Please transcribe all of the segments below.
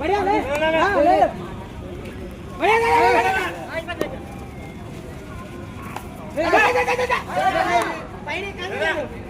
बढ़िया ले हां ले बढ़िया ले बढ़िया ले बढ़िया ले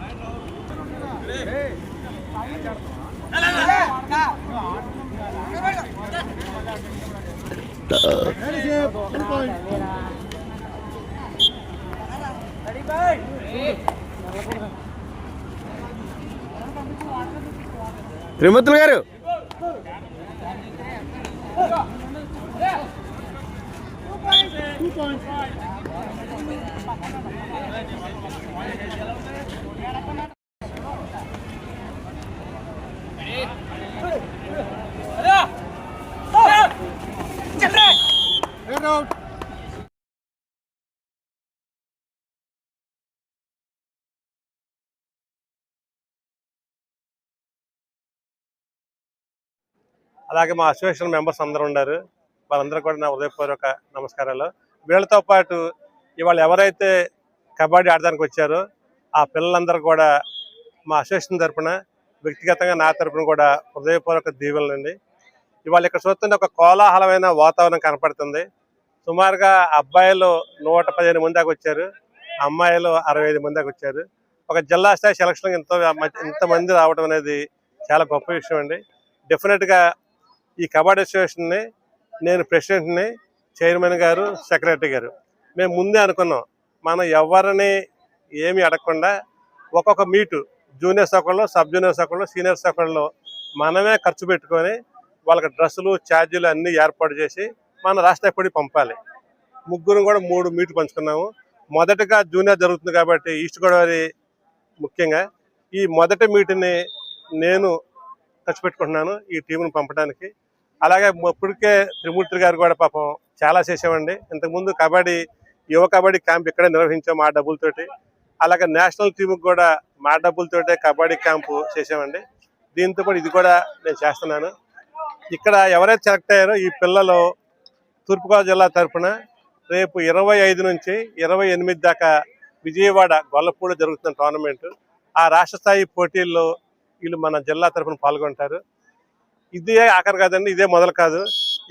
త్రిమూర్తులు గారు. అలాగే మా అసోసియేషన్ మెంబర్స్ అందరూ ఉన్నారు. వాళ్ళందరూ కూడా నా హృదయపూర్వక నమస్కారాలు. వీళ్ళతో పాటు ఇవాళ ఎవరైతే కబడ్డీ ఆడడానికి వచ్చారో ఆ పిల్లలందరూ కూడా మా అసోసియేషన్ తరపున వ్యక్తిగతంగా నా తరపున కూడా హృదయపూర్వక దీవెనలండి ఇవాళ ఇక్కడ చూస్తుంటే ఒక కోలాహలమైన వాతావరణం కనపడుతుంది. సుమారుగా అబ్బాయిలు నూట పదిహేను మంది దాకా వచ్చారు. అమ్మాయిలు అరవై ఐదు మంది దాకా వచ్చారు. ఒక జిల్లా స్థాయి సెలక్షన్ ఇంత ఇంతమంది రావడం అనేది చాలా గొప్ప విషయం అండి. డెఫినెట్గా ఈ కబడ్డీ అసోసియేషన్ని నేను ప్రెసిడెంట్ని చైర్మన్ గారు సెక్రటరీ గారు. మేము ముందే అనుకున్నాం మనం ఎవరిని ఏమి అడగకుండా ఒక్కొక్క మీటు జూనియర్స్ ఒకళ్ళు సబ్ జూనియర్స్ ఒకళ్ళు సీనియర్స్ ఒకళ్ళు మనమే ఖర్చు పెట్టుకొని వాళ్ళకి డ్రెస్సులు ఛార్జీలు అన్నీ ఏర్పాటు చేసి మన రాష్ట్ర పంపాలి. ముగ్గురు కూడా మూడు మీటు పంచుకున్నాము. మొదటగా జూనియర్ జరుగుతుంది కాబట్టి ఈస్ట్ గోదావరి ముఖ్యంగా. ఈ మొదటి మీటిని నేను ఖర్చు పెట్టుకుంటున్నాను ఈ టీంను పంపడానికి. అలాగే ఇప్పటికే త్రిమూర్తి గారు కూడా పాపం చాలా చేసామండి ఇంతకుముందు కబడ్డీ యువ కబడ్డీ క్యాంప్ ఇక్కడే నిర్వహించాం మా డబ్బులతోటి. అలాగే నేషనల్ టీంకి కూడా మా డబ్బులతోటే కబడ్డీ క్యాంపు చేసామండి దీంతో కూడా ఇది కూడా నేను చేస్తున్నాను. ఇక్కడ ఎవరైతే సెలెక్ట్ అయ్యారో ఈ పిల్లలు తూర్పుగోదావరి జిల్లా తరఫున రేపు ఇరవై ఐదు నుంచి ఇరవై ఎనిమిది దాకా విజయవాడ గొల్లపూడ జరుగుతున్న టోర్నమెంట్. ఆ రాష్ట్ర స్థాయి పోటీల్లో వీళ్ళు మన జిల్లా తరఫున పాల్గొంటారు. ఇదే ఆఖరి కాదండి ఇదే మొదలు కాదు.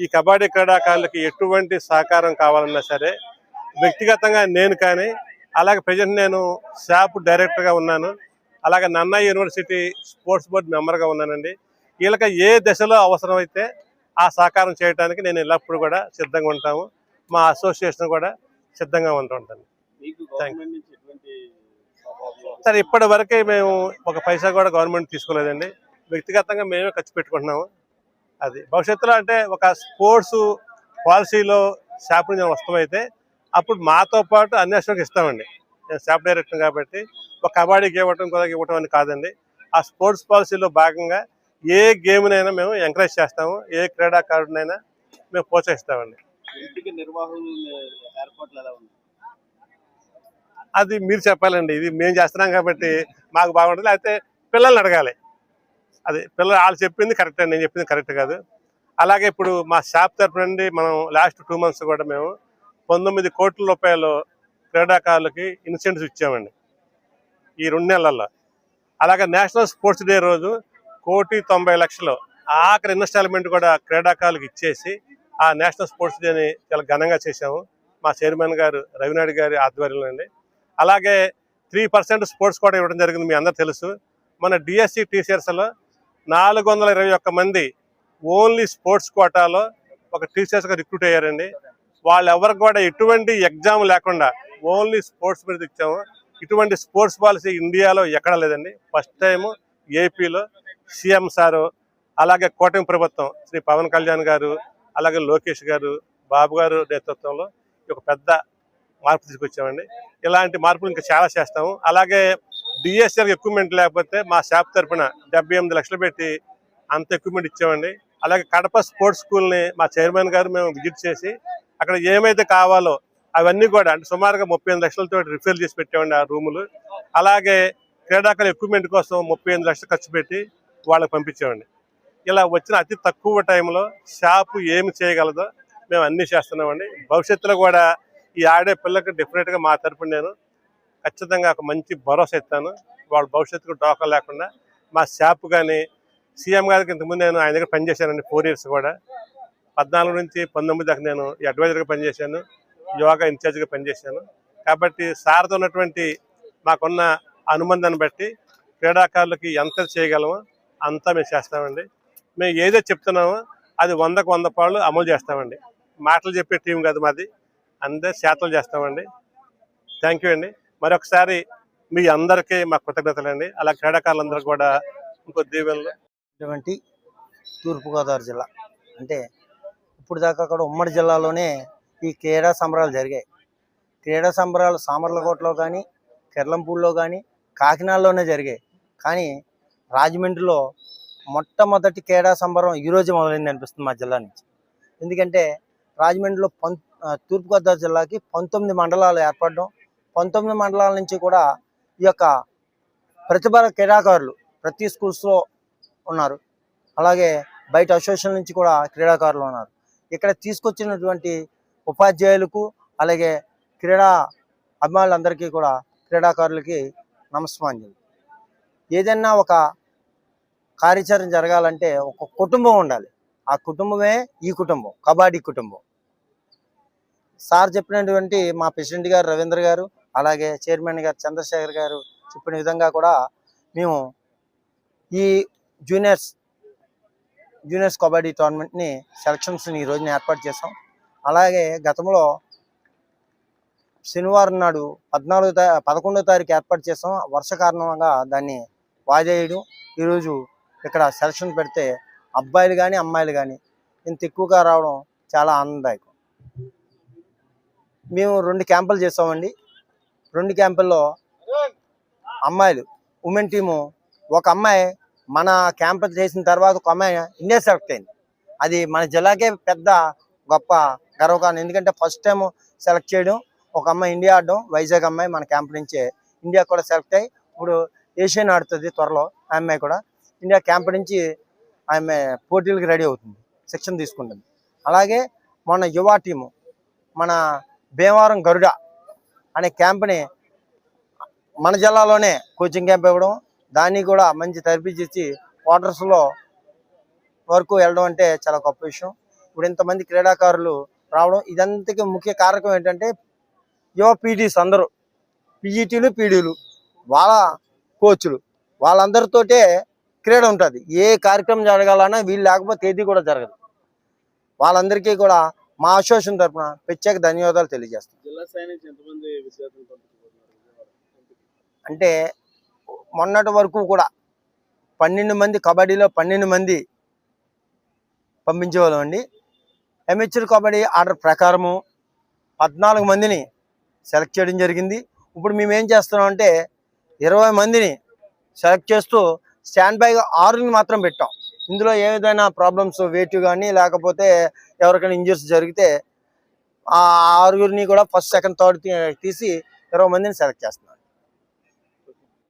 ఈ కబడ్డీ క్రీడాకారులకి ఎటువంటి సహకారం కావాలన్నా సరే వ్యక్తిగతంగా నేను కానీ అలాగే ప్రజెంట్ నేను షాప్ డైరెక్టర్గా ఉన్నాను. అలాగే నన్నయ్య యూనివర్సిటీ స్పోర్ట్స్ బోర్డు మెంబర్గా ఉన్నానండి. వీళ్ళకి ఏ దశలో అవసరమైతే ఆ సహకారం చేయడానికి నేను ఎల్లప్పుడూ కూడా సిద్ధంగా ఉంటాము. మా అసోసియేషన్ కూడా సిద్ధంగా ఉంటుంటాను నుంచి ఎటువంటి సరే ఇప్పటి వరకే మేము ఒక పైసా కూడా గవర్నమెంట్ తీసుకోలేదండి. వ్యక్తిగతంగా మేమే ఖర్చు పెట్టుకుంటున్నాము. అది భవిష్యత్తులో అంటే ఒక స్పోర్ట్స్ పాలసీలో షాప్ నుంచి వస్తామైతే అప్పుడు మాతో పాటు అన్ని అసోకి ఇస్తామండి. నేను షాప్ డైరెక్టర్ కాబట్టి ఒక కబడ్డీకి ఇవ్వటం కొద్దిగా ఇవ్వటం అని కాదండి. ఆ స్పోర్ట్స్ పాలసీలో భాగంగా ఏ గేమ్నైనా మేము ఎంకరేజ్ చేస్తాము. ఏ క్రీడాకారుడినైనా మేము ప్రోత్సహిస్తామండి. ఏర్పాట్లు ఎలా ఉంది అది మీరు చెప్పాలండి. ఇది మేము చేస్తున్నాం కాబట్టి మాకు బాగుంటుంది. లేకపోతే పిల్లల్ని అడగాలి. అది పిల్లలు వాళ్ళు చెప్పింది కరెక్ట్ నేను చెప్పింది కరెక్ట్ కాదు. అలాగే ఇప్పుడు మా షాప్ తరపు నుండి మనం లాస్ట్ టూ మంత్స్ కూడా మేము పంతొమ్మిది కోట్ల రూపాయలు క్రీడాకారులకి ఇన్సెంటివ్స్ ఇచ్చామండి. ఈ రెండు నెలల్లో. అలాగే నేషనల్ స్పోర్ట్స్ డే రోజు కోటి తొంభై లక్షలు ఆఖరి ఇన్స్టాల్మెంట్ కూడా క్రీడాకారులకు ఇచ్చేసి ఆ నేషనల్ స్పోర్ట్స్ డేని చాలా ఘనంగా చేశాము. మా చైర్మన్ గారు రవినాయుడు గారి ఆధ్వర్యంలో అండి. అలాగే త్రీ పర్సెంట్ స్పోర్ట్స్ కోట ఇవ్వడం జరిగింది మీ అందరు తెలుసు. మన డిఎస్సి టీచర్స్లో నాలుగు వందల ఇరవై ఒక్క మంది ఓన్లీ స్పోర్ట్స్ కోటాలో ఒక టీచర్స్గా రిక్రూట్ అయ్యారండి. వాళ్ళు ఎవరికి కూడా ఎటువంటి ఎగ్జామ్ లేకుండా ఓన్లీ స్పోర్ట్స్ మీద ఇచ్చాము. ఇటువంటి స్పోర్ట్స్ పాలసీ ఇండియాలో ఎక్కడ లేదండి. ఫస్ట్ టైము ఏపీలో సీఎం సారు అలాగే కూటమి ప్రభుత్వం శ్రీ పవన్ కళ్యాణ్ గారు అలాగే లోకేష్ గారు బాబు గారు నేతృత్వంలో ఒక పెద్ద మార్పు తీసుకొచ్చామండి. ఇలాంటి మార్పులు ఇంకా చాలా చేస్తాము. అలాగే డిఎస్ఎల్ ఎక్విప్మెంట్ లేకపోతే మా షాప్ తరపున డెబ్బై ఎనిమిది లక్షలు పెట్టి అంత ఎక్విప్మెంట్ ఇచ్చామండి. అలాగే కడప స్పోర్ట్స్ స్కూల్ని మా చైర్మన్ గారు మేము విజిట్ చేసి అక్కడ ఏమైతే కావాలో అవన్నీ కూడా అంటే సుమారుగా ముప్పై ఎనిమిది లక్షలతో రిఫేర్ చేసి పెట్టామండి ఆ రూములు అలాగే క్రీడాకాల ఎక్విప్మెంట్ కోసం ముప్పై ఎనిమిది లక్షలు ఖర్చు పెట్టి వాళ్ళకి పంపించామండి. ఇలా వచ్చిన అతి తక్కువ టైంలో షాపు ఏమి చేయగలదో మేము అన్నీ చేస్తున్నామండి. భవిష్యత్తులో కూడా ఈ ఆడే పిల్లకి డెఫినెట్గా మా తరపున నేను ఖచ్చితంగా ఒక మంచి భరోసా ఇస్తాను. వాళ్ళ భవిష్యత్తుకు డోకా లేకుండా మా షాప్ కానీ సీఎం గారికి ఇంతకుముందు నేను ఆయన దగ్గర పనిచేశానండి ఫోర్ ఇయర్స్ కూడా. పద్నాలుగు నుంచి పంతొమ్మిది దాకా నేను అడ్వైజర్గా పనిచేశాను యోగా ఇన్ఛార్జ్గా పనిచేశాను కాబట్టి సార్తో ఉన్నటువంటి మాకున్న అనుబంధాన్ని బట్టి క్రీడాకారులకి ఎంత చేయగలమో అంతా మేము చేస్తామండి. మేము ఏదో చెప్తున్నామో అది వందకు వంద పాళ్ళు అమలు చేస్తామండి. మాటలు చెప్పే టీం కాదు మాది. అందరి శాతలు చేస్తామండి. థ్యాంక్ యూ అండి. మరొకసారి మీ అందరికీ మా కృతజ్ఞతలు అండి అలా క్రీడాకారులందరూ కూడా ఇంకో దీవెనలు. ఇటువంటి తూర్పుగోదావరి జిల్లా. అంటే ఇప్పుడు దాకా కూడా ఉమ్మడి జిల్లాలోనే ఈ క్రీడా సంబరాలు జరిగాయి. క్రీడా సంబరాలు సామర్లకోటలో కానీ కెర్లంపూడిలో కానీ కాకినాడలోనే జరిగాయి. కానీ రాజమండ్రిలో మొట్టమొదటి క్రీడా సంబరం ఈరోజు మొదలైంది అనిపిస్తుంది మా జిల్లా నుంచి. ఎందుకంటే రాజమండ్రిలో పం తూర్పుగోదావరి జిల్లాకి పంతొమ్మిది మండలాలు ఏర్పడడం పంతొమ్మిది మండలాల నుంచి కూడా ఈ యొక్క ప్రతిభ క్రీడాకారులు ప్రతి స్కూల్స్లో ఉన్నారు. అలాగే బయట అసోసియేషన్ నుంచి కూడా క్రీడాకారులు ఉన్నారు. ఇక్కడ తీసుకొచ్చినటువంటి ఉపాధ్యాయులకు అలాగే క్రీడా అభిమానులందరికీ కూడా క్రీడాకారులకి నమస్మాంజలి ఏదైనా ఒక కార్యాచరణ జరగాలంటే ఒక కుటుంబం ఉండాలి. ఆ కుటుంబమే ఈ కుటుంబం కబడ్డీ కుటుంబం. సార్ చెప్పినటువంటి మా ప్రెసిడెంట్ గారు రవీంద్ర గారు అలాగే చైర్మన్ గారు చంద్రశేఖర్ గారు చెప్పిన విధంగా కూడా మేము ఈ జూనియర్స్ జూనియర్స్ కబడ్డీ టోర్నమెంట్ని సెలక్షన్స్ని ఈ రోజున ఏర్పాటు చేసాం అలాగే గతంలో శనివారం నాడు పద్నాలుగు తా పదకొండో తారీఖు ఏర్పాటు చేసాం వర్ష కారణంగా దాన్ని వాజేయడం. ఈరోజు ఇక్కడ సెలక్షన్ పెడితే అబ్బాయిలు కానీ అమ్మాయిలు కానీ ఇంత ఎక్కువగా రావడం చాలా ఆనందదాయకం. మేము రెండు క్యాంపులు చేసామండి రెండు క్యాంపుల్లో అమ్మాయిలు ఉమెన్ టీము. ఒక అమ్మాయి మన క్యాంప్ చేసిన తర్వాత ఒక అమ్మాయి ఇండియా సెలెక్ట్ అయింది. అది మన జిల్లాకే పెద్ద గొప్ప గర్వకారణం. ఎందుకంటే ఫస్ట్ టైం సెలెక్ట్ చేయడం ఒక అమ్మాయి ఇండియా ఆడడం వైజాగ్ అమ్మాయి మన క్యాంప్ నుంచే ఇండియా కూడా సెలెక్ట్ అయ్యి ఇప్పుడు ఏషియన్ ఆడుతుంది త్వరలో ఆ అమ్మాయి కూడా. ఇండియా క్యాంప్ నుంచి ఆమె పోటీలకు రెడీ అవుతుంది శిక్షణ తీసుకుంటుంది. అలాగే మొన్న యువ టీము మన భీమవరం గరుడ అనే క్యాంప్ని మన జిల్లాలోనే కోచింగ్ క్యాంప్ ఇవ్వడం దాన్ని కూడా మంచి తరపిచ్చి క్వార్టర్స్లో వరకు వెళ్ళడం అంటే చాలా గొప్ప విషయం. ఇప్పుడు ఇంతమంది క్రీడాకారులు రావడం ఇదంతకి ముఖ్య కారకం ఏంటంటే యువ పీటీస్ అందరూ పీఈటీలు పీడీలు వాళ్ళ కోచ్లు వాళ్ళందరితోటే క్రీడ ఉంటుంది. ఏ కార్యక్రమం జరగాలన్నా వీళ్ళు లేకపోతే ఏది కూడా జరగదు. వాళ్ళందరికీ కూడా మా అసోసియేషన్ తరఫున ప్రత్యేక ధన్యవాదాలు తెలియజేస్తాం. అంటే మొన్నటి వరకు కూడా పన్నెండు మంది కబడ్డీలో పన్నెండు మంది పంపించేవాళ్ళం అండి. అమెచ్యూర్ కబడ్డీ ఆర్డర్ ప్రకారము పద్నాలుగు మందిని సెలెక్ట్ చేయడం జరిగింది. ఇప్పుడు మేము ఏం చేస్తున్నాం అంటే ఇరవై మందిని సెలెక్ట్ చేస్తూ స్టాండ్ బైగా ఆరుని మాత్రం పెట్టాం. ఇందులో ఏ విధమైన ప్రాబ్లమ్స్ వెయిట్ కానీ లేకపోతే ఎవరికైనా ఇంజర్స్ జరిగితే ఆ ఆరుగురిని కూడా ఫస్ట్ సెకండ్ థర్డ్ తీసి ఇరవై మందిని సెలెక్ట్ చేస్తున్నారు